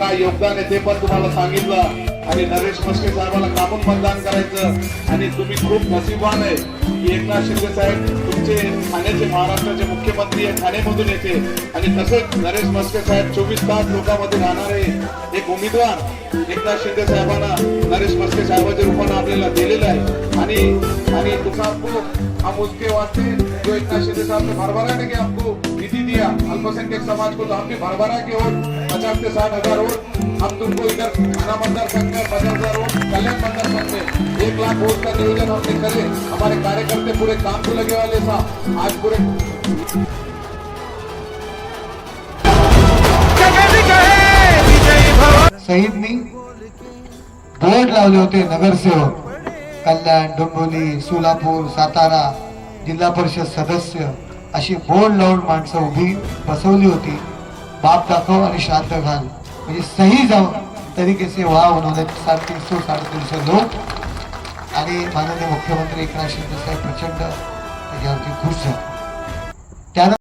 काय योगदान आहे ते पण तुम्हाला सांगितलं. आणि नरेश मस्के साहेबाला कामून मतदान करायचं. आणि तुम्ही खूप नसीबवान आहे. की एकनाथ शिंदे साहेब तुमचे ठाण्याचे महाराष्ट्राचे मुख्यमंत्री आहे ठाणेमधून येते. आणि तसेच नरेश मस्के साहेब चोवीस तास लोकांमध्ये राहणारे एक उमेदवार एकनाथ शिंदे साहेबांना नरेश मस्के साहेबाच्या रूपानं आपल्याला दिलेलं आहे. आणि आणि खूप हा उसके वाचते जो एकनाथ शिंदे साहेब ने भरभरा ने दिया। अल्पसंख्यक समाज को तो हमने भर भरा के और पचास से साठ हजार और हम तुमको इधर थाना मतदार संघ में पचास हजार और कल्याण मतदार संघ में एक लाख वोट का नियोजन हमने करे। हमारे कार्यकर्ते पूरे काम को लगे वाले था आज पूरे गगन कहे शहीदनी बोर्ड लावले होते नगरसेवक कल्याण डोंबिवली सोलापूर सातारा जिल्हा परिषद सदस्य। अशी बोर्ड लावून माणसं उभी बसवली होती. बाप दाखव आणि श्राद्ध घाल. म्हणजे सही जाऊन तरीके से वहाँ उन्होंने साडे तीनशे सौ साढ़े आणि माननीय मुख्यमंत्री एकनाथ शिंदे साहेब प्रचंड त्याच्यावरती खुश झाले. त्यानंतर